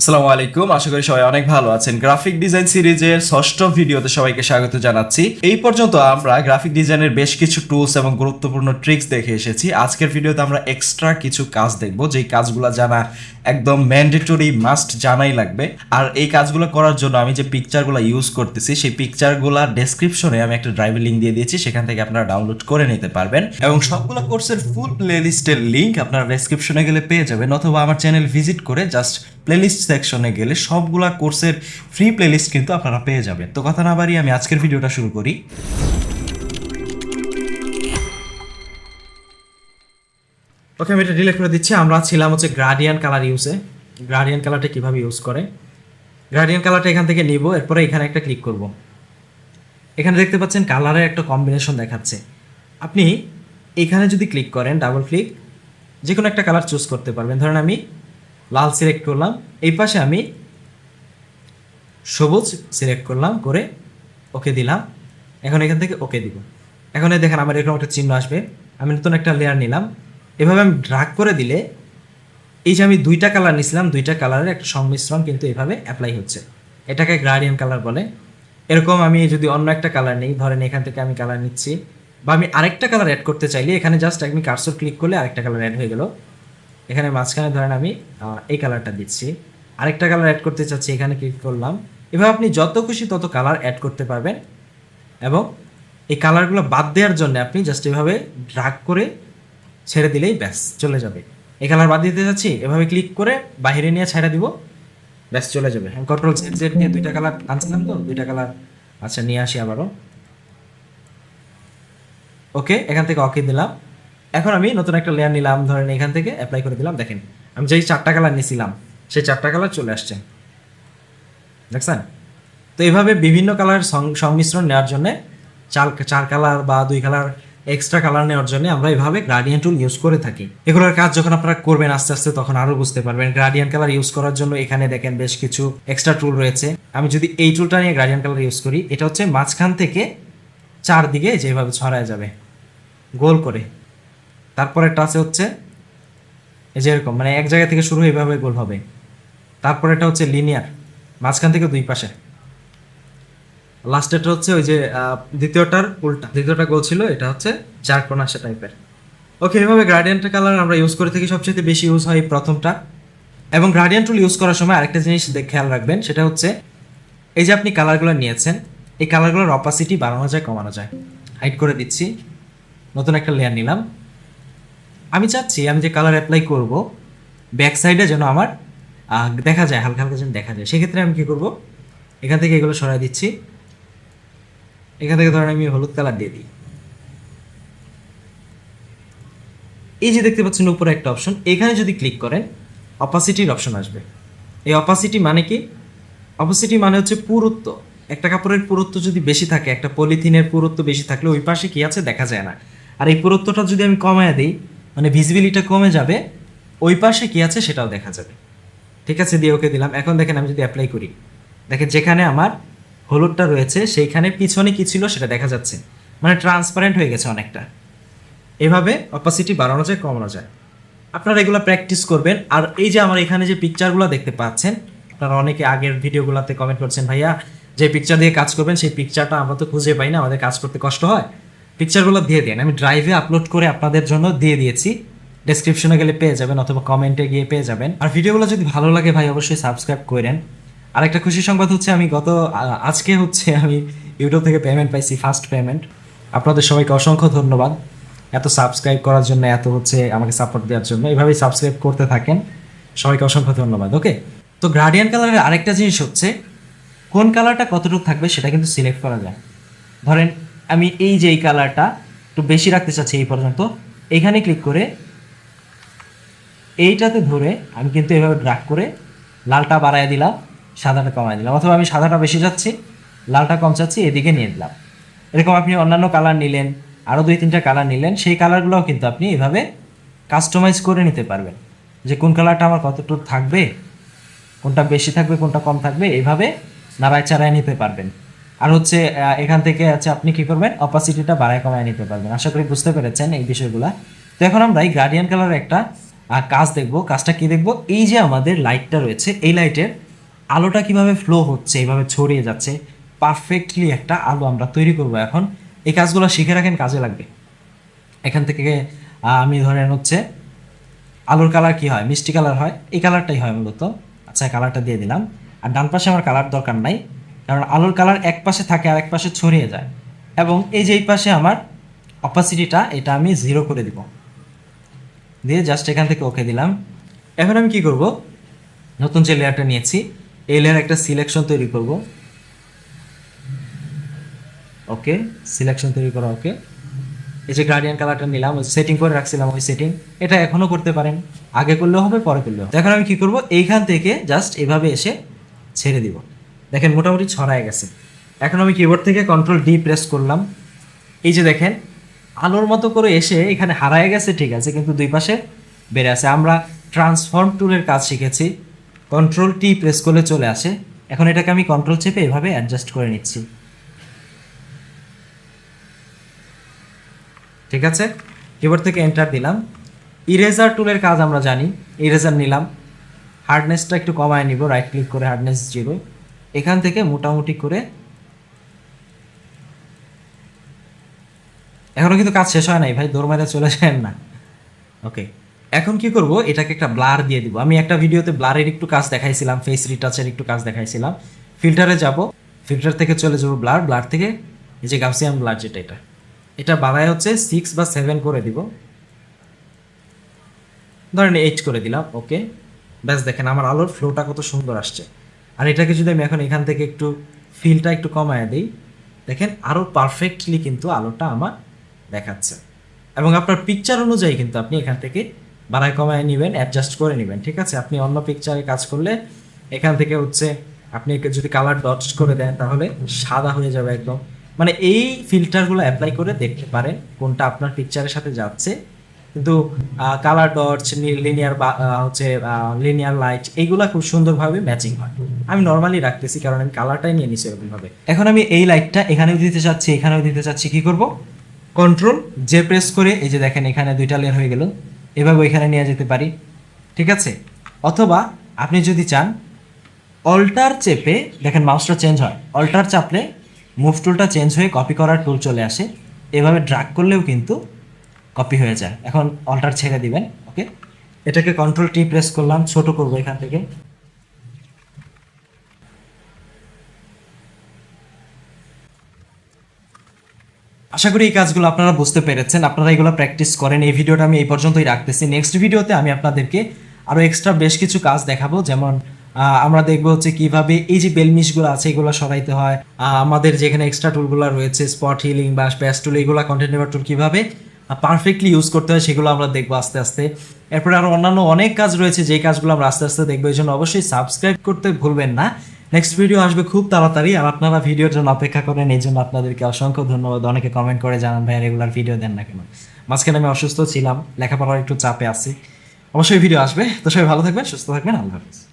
আসসালামু আলাইকুম, আশা করি সবাই অনেক ভালো আছেন। গ্রাফিক ডিজাইন সিরিজের ষষ্ঠ ভিডিওতে সবাইকে স্বাগত জানাচ্ছি। এই পর্যন্ত আমরা গ্রাফিক ডিজাইনের বেশ কিছু টুলস এবং গুরুত্বপূর্ণ ট্রিক্স দেখে এসেছি। আজকের ভিডিওতে আমরা এক্সট্রা কিছু কাজ দেখব, যেই কাজগুলো জানা একদম ম্যান্ডেটরি মাস্ট জানাই লাগবে। আর এই কাজগুলো করার জন্য আমি যে পিকচারগুলো ইউজ করতেছি, সেই পিকচারগুলো ডেসক্রিপশনে আমি একটা ড্রাইভের লিঙ্ক দিয়ে দিয়েছি, সেখান থেকে আপনারা ডাউনলোড করে নিতে পারবেন। এবং সবগুলো কোর্সের ফুল প্লেলিস্টের লিঙ্ক আপনারা ডেসক্রিপশনে গেলে পেয়ে যাবেন, অথবা আমার চ্যানেল ভিজিট করে জাস্ট প্লেলিস্ট সেকশনে গেলে সবগুলা কোর্সের ফ্রি প্লেলিস্ট কিন্তু আপনারা পেয়ে যাবেন। তো কথা না বাড়িয়ে আমি আজকের ভিডিওটা শুরু করি। ওকে আমি এটা ডিলেট করে দিচ্ছি। আমরা ছিলাম হচ্ছে গ্রাডিয়ান কালার ইউজে গ্রাডিয়ান কালারটা কীভাবে ইউজ করে? গ্রাডিয়ান কালারটা এখান থেকে নিব, এরপরে এখানে একটা ক্লিক করব। এখানে দেখতে পাচ্ছেন কালারের একটা কম্বিনেশন দেখাচ্ছে। আপনি এখানে যদি ক্লিক করেন ডাবল ক্লিক যে কোনো একটা কালার চুজ করতে পারবেন। ধরেন আমি লাল সিলেক্ট করলাম। এই পাশে আমি সবুজ সিলেক্ট করলাম, করে ওকে দিলাম। এখন এখান থেকে ওকে দিব। এখন দেখেন আমার এরকম একটা চিহ্ন আসবে। আমি নতুন একটা লেয়ার নিলাম। এভাবে আমি ড্রাগ করে দিলে এই যে আমি দুইটা কালার নিছিলাম দুইটা কালারের একটা সংমিশ্রণ কিন্তু এভাবে অ্যাপ্লাই হচ্ছে। এটাকে গ্রাডিয়ান কালার বলে। এরকম আমি যদি অন্য একটা কালার নিই, ধরেন এখান থেকে আমি কালার নিচ্ছি, বা আমি আরেকটা কালার অ্যাড করতে চাইলে এখানে জাস্ট আমি কার্সর ক্লিক করলে আরেকটা কালার অ্যাড হয়ে গেল। এখানে মাঝখানে ধরেন আমি এই কালারটা দিচ্ছি। আরেকটা কালার অ্যাড করতে চাচ্ছি, এখানে ক্লিক করলাম। এভাবে আপনি যত খুশি তত কালার অ্যাড করতে পারবেন এবং এই কালারগুলো বাদ দেওয়ার জন্য আপনি জাস্ট এভাবে ড্রাগ করে ছেড়ে দিলেই ব্যাস, চলে যাবে। এই কালার বাদ দিতে চাচ্ছি, এভাবে ক্লিক করে বাহিরে নিয়ে ছেড়ে দিব, ব্যাস চলে যাবে। কন্ট্রোল জেড জেড নিয়ে দুইটা কালার আনছিলাম তো, দুইটা কালার আচ্ছা নিয়ে আসি আবারও। ওকে এখান থেকে ওকে দিলাম। এখন আমি নতুন একটা লেয়ার নিলাম, ধরেন এখান থেকে অ্যাপ্লাই করে দিলাম, দেখেন, আমি যেই চারটা কালার নিয়েছিলাম সেই চারটা কালার চলে আসছে। দেখছেন? তো এইভাবে বিভিন্ন কালার সংমিশ্রণ নেওয়ার জন্য, চার চার কালার বা দুই কালার এক্সট্রা কালার নেওয়ার জন্য আমরা এইভাবে গ্রাডিয়ান টুল ইউজ করে থাকি। এগুলোর কাজ যখন আপনারা করবেন আস্তে আস্তে, তখন আরও বুঝতে পারবেন। গ্রাডিয়ান কালার ইউজ করার জন্য এখানে দেখেন বেশ কিছু এক্সট্রা টুল রয়েছে। আমি যদি এই টুলটা নিয়ে গ্রাডিয়ান কালার ইউজ করি, এটা হচ্ছে মাঝখান থেকে চারদিকে যেভাবে ছড়ায় যাবে, গোল করে। তারপরে টাচে হচ্ছে, এই যে এরকম মানে এক জায়গা থেকে শুরু এভাবে গোল হবে। তারপরে এটা হচ্ছে লিনিয়ার মাঝখান থেকে দুই পাশে। লাস্টেরটা হচ্ছে ওই যে দ্বিতীয়টার উল্টা, দ্বিতীয়টা গোল ছিল, এটা হচ্ছে চার কোনাশা টাইপের ওকে এভাবে গ্রাডিয়েন্ট কালার আমরা ইউজ করে থাকি সবচেয়ে বেশি ইউজ হয় প্রথমটা। এবং গ্রাডিয়েন্ট টুল ইউজ করার সময় আরেকটা জিনিস খেয়াল রাখবেন, সেটা হচ্ছে, এই যে আপনি কালারগুলো নিয়েছেন, এই কালারগুলোর অপাসিটি বাড়ানো যায়, কমানো যায়। হাইড করে দিচ্ছি। নতুন একটা লেয়ার নিলাম। আমি চাচ্ছি আমি যে কালার অ্যাপ্লাই করব ব্যাক সাইডে যেন আমার দেখা যায়, হালকা হালকা যেন দেখা যায়। সেক্ষেত্রে আমি কী করব? এখান থেকে এগুলো সরাই দিচ্ছি। এখান থেকে ধরেন আমি হলুদ কালার দিয়ে দিই। এই যে দেখতে পাচ্ছেন উপরে একটা অপশন এখানে যদি ক্লিক করেন অপাসিটির অপশন আসবে। এই অপাসিটি মানে কি? অপাসিটি মানে হচ্ছে পুরুত্ব। একটা কাপড়ের পুরুত্ব যদি বেশি থাকে, একটা পলিথিনের পুরুত্ব বেশি থাকলে ওই পাশে কি আছে? দেখা যায় না। আর এই পুরুত্বটা যদি আমি কমায় দিই মানে ভিজিবিলিটা কমে যাবে, ওই পাশে কি আছে সেটাও দেখা যাবে। ঠিক আছে, দিয়ে ওকে দিলাম। এখন দেখেন আমি যদি অ্যাপ্লাই করি, দেখেন যেখানে আমার হলুদটা রয়েছে, সেইখানে পিছনে কি ছিল সেটা দেখা যাচ্ছে। মানে ট্রান্সপারেন্ট হয়ে গেছে অনেকটা। এভাবে অপাসিটি বাড়ানো যায়, কমানো যায়। আপনারা এগুলো প্র্যাকটিস করবেন। আর এই যে আমার এখানে যে পিকচারগুলো দেখতে পাচ্ছেন, আপনারা অনেকে আগের ভিডিওগুলোতে কমেন্ট করছেন, ভাইয়া, যে পিকচার দিয়ে কাজ করবেন, সেই পিকচারটা আমরা তো খুঁজে পাই না, আমাদের কাজ করতে কষ্ট হয়। পিকচারগুলো দিয়ে দিন। আমি ড্রাইভে আপলোড করে আপনাদের জন্য দিয়ে দিয়েছি। ডেসক্রিপশনে গেলে পেয়ে যাবেন অথবা কমেন্টে গিয়ে পেয়ে যাবেন। আর ভিডিওগুলো যদি ভালো লাগে ভাই, অবশ্যই সাবস্ক্রাইব করেন। আর একটা খুশি সংবাদ হচ্ছে, আমি গত আজকে হচ্ছে আমি ইউটিউব থেকে পেমেন্ট পাইছি ফার্স্ট পেমেন্ট আপনাদের সবাইকে অসংখ্য ধন্যবাদ। এত সাবস্ক্রাইব করার জন্য, এত হচ্ছে আমাকে সাপোর্ট দেওয়ার জন্য। এইভাবেই সাবস্ক্রাইব করতে থাকেন। সবাইকে অসংখ্য ধন্যবাদ ওকে তো গার্ডিয়ান কালারের আরেকটা জিনিস হচ্ছে, কোন কালারটা কতটুকু থাকবে সেটা কিন্তু সিলেক্ট করা যায়। ধরেন আমি এই যে এই কালারটা একটু বেশি রাখতে চাচ্ছি এই পর্যন্ত এইখানে ক্লিক করে এইটাতে ধরে আমি কিন্তু এভাবে ড্রাগ করে লালটা বাড়ায় দিলাম, সাদাটা কমায় দিলাম, অথবা আমি সাদাটা বেশি যাচ্ছি লালটা কম চাচ্ছি, এদিকে নিয়ে দিলাম এরকম আপনি অন্যান্য কালার নিলেন আরও দুই তিনটা কালার নিলেন, সেই কালারগুলোও কিন্তু আপনি এভাবে কাস্টমাইজ করে নিতে পারবেন। যে কোন কালারটা আমার কতটুকু থাকবে, কোনটা বেশি থাকবে, কোনটা কম থাকবে, এভাবে নাড়ায় চাড়ায় নিতে পারবেন। আর হচ্ছে এখান থেকে আছে আপনি কি করবেন? অপাসিটিটা বাড়ায় কমায় নিতে পারবেন। আশা করি বুঝতে পেরেছেন এই বিষয়গুলা। তো এখন আমরা এই গার্ডিয়ান কালার একটা কাজ দেখব। কাজটা কি দেখব? এই যে আমাদের লাইটটা রয়েছে, এই লাইটের আলোটা কীভাবে ফ্লো হচ্ছে, এইভাবে ছড়িয়ে যাচ্ছে পারফেক্টলি একটা আলো আমরা তৈরি করব এখন। এই কাজগুলো শিখে রাখেন, কাজে লাগবে। এখান থেকে আমি ধরেন হচ্ছে, আলোর কালার কি হয়? মিষ্টি কালার হয়। এই কালারটাই হয় মূলত। আচ্ছা কালারটা দিয়ে দিলাম। আর ডান পাশে আমার কালার দরকার নাই। কারণ আলোর কালার এক পাশে থাকে আর এক পাশে ছড়িয়ে যায়। এবং এই যে এই পাশে আমার অপাসিটিটা এটা আমি জিরো করে দিব। দিয়ে জাস্ট এখান থেকে ওকে দিলাম। এখন আমি কি করব? নতুন যে লেয়ারটা নিয়েছি, এই লেয়ার একটা সিলেকশন তৈরি করব। ওকে সিলেকশন তৈরি করা ওকে এই যে গার্ডিয়ান কালারটা নিলাম সেটিং করে রাখছিলাম ওই সেটিং এটা এখনও করতে পারেন। আগে করলেও হবে, পরে করলেও। এখন আমি কি করব? এইখান থেকে জাস্ট এভাবে এসে ছেড়ে দিব। দেখেন মোটামুটি ছড়ায় গেছে। এখন আমি কিবোর্ড থেকে কন্ট্রোল ডি প্রেস করলাম। এই যে দেখেন, আলোর মতো করে এসে এখানে হারায় গেছে, ঠিক আছে, কিন্তু দুই পাশে বেড়ে আছে। আমরা ট্রান্সফর্ম টুলের কাজ শিখেছি। কন্ট্রোল টি প্রেস করলে চলে আসে। এখন এটাকে আমি কন্ট্রোল চেপে এভাবে অ্যাডজাস্ট করে নিচ্ছি। ঠিক আছে? কিবোর্ড থেকে এন্টার দিলাম। ইরেজার টুলের কাজ আমরা জানি। ইরেজার নিলাম। হার্ডনেসটা একটু কমায় নিব। রাইট ক্লিক করে হার্ডনেস জিরো এখান থেকে মোটামুটি করে এখনও কিন্তু কাজ শেষ হয় নাই, ভাই, দৌড় মারে চলে যায় না। ওকে এখন কি করব? এটাকে একটা ব্লার দিয়ে দিব। আমি একটা ভিডিওতে ব্লারের একটু কাজ দেখাইছিলাম ফেস রিটাচের একটু কাজ দেখাইছিলাম। ফিল্টারে যাব ফিল্টার থেকে চলে যাব ব্লার ব্লার থেকে এই যে গাউসিয়ান ব্লার যেটা এটা। এটা বাড়ায় হচ্ছে সিক্স বা সেভেন করে দিব। ধরেন এইট করে দিলাম ওকে ব্যাস দেখেন, আমার আলোর ফ্লোটা কত সুন্দর আসছে। আর এটাকে যদি আমি এখন এখান থেকে একটু ফিলটা একটু কমায় দিই, দেখেন আরও পারফেক্টলি কিন্তু আলোটা আমার দেখাচ্ছে। এবং আপনার পিকচার অনুযায়ী কিন্তু আপনি এখান থেকে বাড়ায় কমায় নেবেন অ্যাডজাস্ট করে নেবেন, ঠিক আছে? আপনি অন্য পিকচারে কাজ করলে এখান থেকে হচ্ছে আপনি যদি কালার ডট করে দেন, তাহলে সাদা হয়ে যাবে একদম। মানে এই ফিল্টারগুলো অ্যাপ্লাই করে দেখতে পারেন কোনটা আপনার পিকচারের সাথে যাচ্ছে। কিন্তু কালার ডটস লিনিয়ার বা হচ্ছে লিনিয়ার লাইট এইগুলা খুব সুন্দরভাবে ম্যাচিং হয়। আমি নর্মালি রাখতেছি, কারণ আমি কালারটাই নিয়ে নিছি এরকমভাবে। এখন আমি এই লাইটটা এখানেও দিতে চাচ্ছি, এখানেও দিতে চাচ্ছি, কি করব? কন্ট্রোল যে প্রেস করে, এই যে দেখেন এখানে দুইটা লেয়ার হয়ে গেল, এভাবে ওইখানে নিয়ে যেতে পারি, ঠিক আছে? অথবা আপনি যদি চান অল্টার চেপে, দেখেন মাউসটা চেঞ্জ হয় অল্টার চাপলে মুভ টুলটা চেঞ্জ হয়ে কপি করার টুল চলে আসে, এভাবে ড্রাগ করলেও কিন্তু কপি হয়ে যায়। এখন অল্টার ছেড়ে দিবেন ওকে এটাকে কন্ট্রোল টি প্রেস করলাম, ছোট করব এখান থেকে। আশা করি এই কাজগুলো আপনারা বুঝতে পেরেছেন, আপনারা এগুলো প্র্যাকটিস করেন। এই ভিডিওটা আমি এই পর্যন্তই রাখতেছি। নেক্সট ভিডিওতে আমি আপনাদেরকে আরও এক্সট্রা বেশ কিছু কাজ দেখাবো, যেমন আমরা দেখব হচ্ছে কীভাবে এই যে বেলমিশগুলো আছে, এগুলো সরাইতে হয়। আমাদের যেখানে এক্সট্রা টুলগুলো রয়েছে স্পট হিলিং বা প্যাস টুল এগুলো কন্টেন্ট নেবার টুল কীভাবে পারফেক্টলি ইউজ করতে হয়, সেগুলো আমরা দেখব আস্তে আস্তে। এরপরে আরও অন্যান্য অনেক কাজ রয়েছে, যেই কাজগুলো আমরা আস্তে আস্তে দেখব, এই জন্য অবশ্যই সাবস্ক্রাইব করতে ভুলবেন না। নেক্সট ভিডিও আসবে খুব তাড়াতাড়ি, আর আপনারা ভিডিওর জন্য অপেক্ষা করেন, এই জন্য আপনাদেরকে অসংখ্য ধন্যবাদ। অনেকে কমেন্ট করে জানান, ভাই রেগুলার ভিডিও দেন না কেন? মাঝখানে আমি অসুস্থ ছিলাম, লেখাপড়ার একটু চাপে আছি। অবশ্যই ভিডিও আসবে। তো সবাই ভালো থাকবেন, সুস্থ থাকবেন, আল্লাহ হাফিজ।